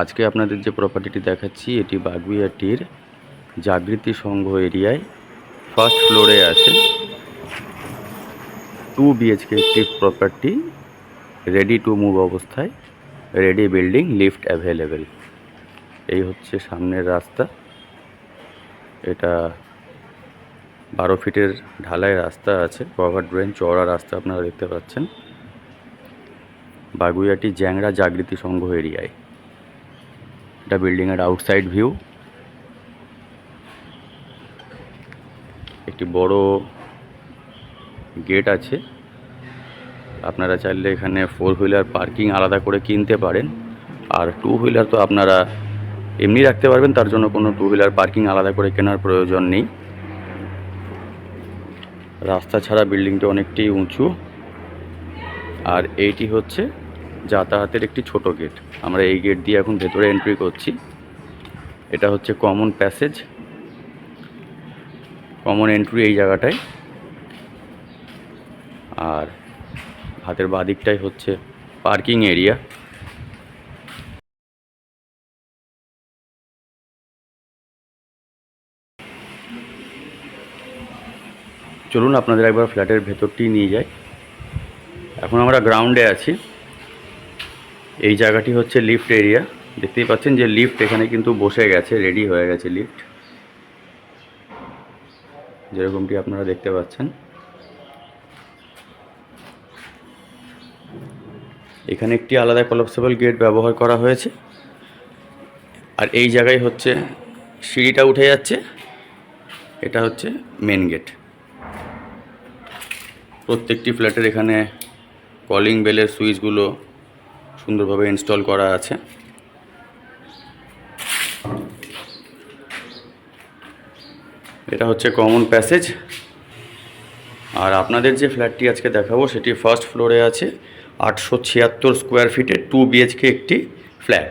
আজকে আপনাদের যে প্রপার্টিটি দেখাচ্ছি, এটি বাগুইয়াটির জাগৃতি সংঘ এরিয়ায় ফার্স্ট ফ্লোরে আছে। টু বিএইচকে একটি প্রপার্টি রেডি টু মুভ অবস্থায় রেডি বিল্ডিং লিফট অ্যাভেলেবেল এই হচ্ছে সামনের রাস্তা। এটা বারো ফিটের ঢালাই রাস্তা আছে কভার ড্রেন চওড়া রাস্তা আপনারা দেখতে পাচ্ছেন। বাগুইয়াটি জ্যাংরা জাগৃতি সংঘ এরিয়ায়। এটা বিল্ডিংয়ের আউটসাইড ভিউ একটি বড় গেট আছে। আপনারা চাইলে এখানে ফোর হুইলার পার্কিং আলাদা করে কিনতে পারেন। আর টু হুইলার তো আপনারা এমনি রাখতে পারবেন, তার জন্য কোনো টু হুইলার পার্কিং আলাদা করে কেনার প্রয়োজন নেই। রাস্তা ছাড়া বিল্ডিংটা অনেকটাই উঁচু। আর এইটি হচ্ছে যাতায়াতের একটি ছোট গেট আমরা এই গেট দিয়ে এখন ভেতরে এন্ট্রি করছি। এটা হচ্ছে কমন প্যাসেজ কমন এন্ট্রি এই জায়গাটায়। আর হাতের বাদিকটাই হচ্ছে পার্কিং এরিয়া চলুন আপনাদের একবার ফ্ল্যাটের ভেতরটি নিয়ে যাই। এখন আমরা গ্রাউন্ডে আছি। এই জায়গাটি হচ্ছে লিফট এরিয়া দেখতেই পাচ্ছেন যে লিফট এখানে কিন্তু বসে গেছে রেডি হয়ে গেছে লিফট যেরকমটি আপনারা দেখতে পাচ্ছেন। এখানে একটি আলাদা কলাপসেবল গেট ব্যবহার করা হয়েছে। আর এই জায়গায় হচ্ছে সিঁড়িটা উঠে যাচ্ছে। এটা হচ্ছে মেন গেট প্রত্যেকটি ফ্ল্যাটের এখানে কলিং বেলের সুইচগুলো সুন্দরভাবে ইনস্টল করা আছে। এটা হচ্ছে কমন প্যাসেজ আর আপনাদের যে ফ্ল্যাটটি আজকে দেখাবো, সেটি ফার্স্ট ফ্লোরে আছে। আটশো ছিয়াত্তর স্কোয়ার ফিটের টু বিএইচকে একটি ফ্ল্যাট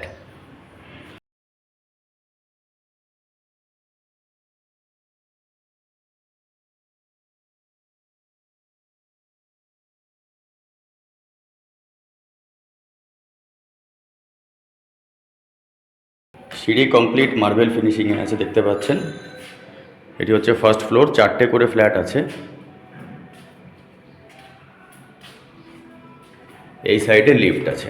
সিঁড়ি কমপ্লিট মার্বেল ফিনিশিংয়ে আছে, দেখতে পাচ্ছেন। এটি হচ্ছে ফার্স্ট ফ্লোর, চারটে করে ফ্ল্যাট আছে। এই সাইডে লিফট আছে।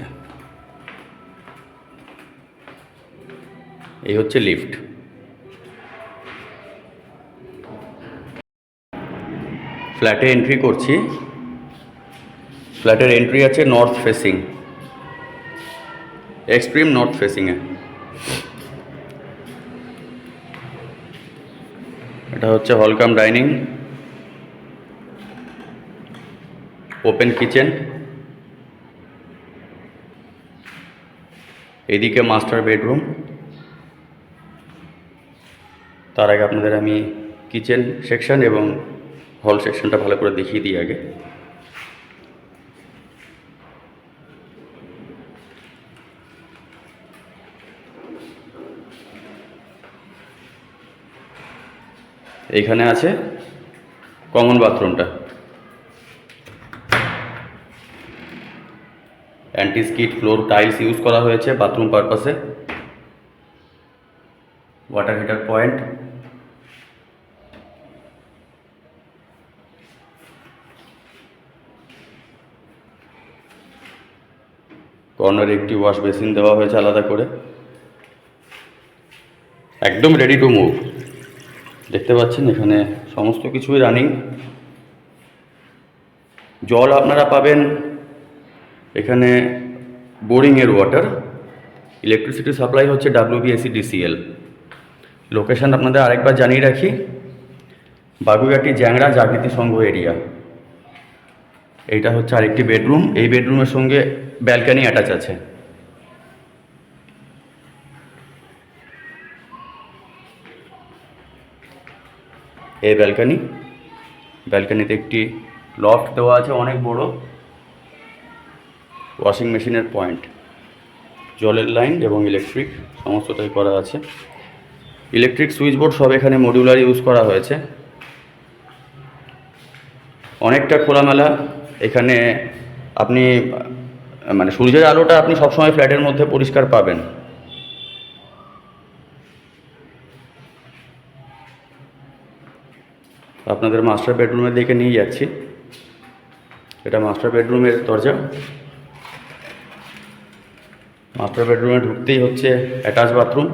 এই হচ্ছে লিফট। ফ্ল্যাটে এন্ট্রি করছি। ফ্ল্যাটের এন্ট্রি আছে নর্থ ফেসিং। এক্সট্রিম নর্থ ফেসিংয়ে এটা হচ্ছে hall cum dining, open kitchen. এদিকে মাস্টার বেডরুম। তার আগে আপনাদের আমি কিচেন সেকশন এবং হল সেকশনটা ভালো করে দেখিয়ে দিই আগে। এইখানে আছে কমন বাথরুমটা anti skid floor tiles use করা হয়েছে বাথরুম পারপাসে ওয়াটার হিটার পয়েন্ট কর্নারে একটি ওয়াশ বেসিন দেওয়া হয়েছে আলাদা করে। একদম রেডি টু মুভ দেখতে পাচ্ছেন, এখানে সমস্ত কিছুই রানিং জল আপনারা পাবেন এখানে বোরিংয়ের ওয়াটার ইলেকট্রিসিটি সাপ্লাই হচ্ছে ডাব্লিউবিএসি ডিসিএল লোকেশান আপনাদের আরেকবার জানিয়ে রাখি বাগুইয়াটি জ্যাংরা জাগৃতি সংঘ এরিয়া এইটা হচ্ছে আরেকটি বেডরুম এই বেডরুমের সঙ্গে ব্যালকানি অ্যাটাচ আছে। এই ব্যালকানি ব্যালকানিতে একটি লফট দেওয়া আছে, অনেক বড়। ওয়াশিং মেশিনের পয়েন্ট জলের লাইন এবং ইলেকট্রিক সমস্তটাই করা আছে। ইলেকট্রিক সুইচ বোর্ড সব এখানে মডিউলার ইউজ করা হয়েছে। অনেকটা খোলামেলা। এখানে আপনি মানে সূর্যের আলোটা আপনি সবসময় ফ্ল্যাটের মধ্যে পরিষ্কার পাবেন। আপনাদের মাস্টার বেডরুমের দিকে নিয়ে যাচ্ছি। এটা মাস্টার বেডরুমের দরজা। মাস্টার বেডরুমে ঢুকতেই হচ্ছে অ্যাটাচ বাথরুম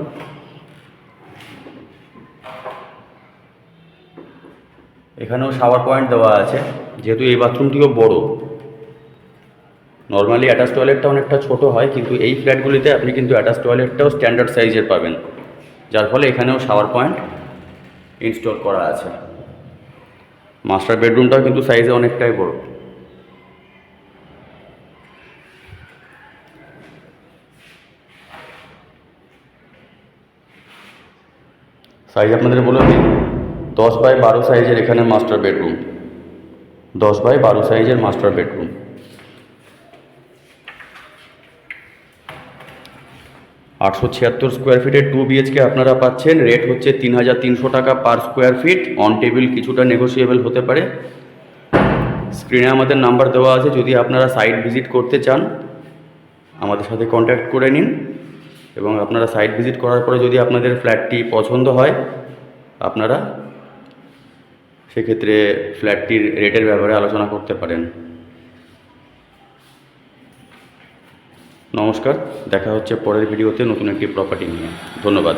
এখানেও শাওয়ার পয়েন্ট দেওয়া আছে, যেহেতু এই বাথরুমটিও বড়। নর্মালি অ্যাটাচ টয়লেটটা অনেকটা ছোট হয়, কিন্তু এই ফ্ল্যাটগুলিতে আপনি কিন্তু অ্যাটাচ টয়লেটটাও স্ট্যান্ডার্ড সাইজের পাবেন। যার ফলে এখানেও শাওয়ার পয়েন্ট ইনস্টল করা আছে। মাস্টার বেডরুমটাও কিন্তু সাইজে অনেকটাই বড়। সাইজ আপনাদের বলে দিই, দশ বাই বারো সাইজের এখানে মাস্টার বেডরুম দশ বাই বারো সাইজের মাস্টার বেডরুম আটশো ছিয়াত্তর স্কোয়ার ফিটের টু বিএইচকে আপনারা পাচ্ছেন। রেট হচ্ছে তিন হাজার তিনশো টাকা per square feet on table কিছুটা নেগোসিয়েবল হতে পারে। স্ক্রিনে আমাদের নাম্বার দেওয়া আছে, যদি আপনারা সাইট ভিজিট করতে চান, আমাদের সাথে কন্ট্যাক্ট করে নিন। এবং আপনারা সাইট ভিজিট করার পরে যদি আপনাদের ফ্ল্যাটটি পছন্দ হয়, আপনারা সেক্ষেত্রে ফ্ল্যাটটির রেটের ব্যাপারে আলোচনা করতে পারেন। নমস্কার দেখা হচ্ছে পরের ভিডিওতে নতুন একটি প্রপার্টি নিয়ে। ধন্যবাদ।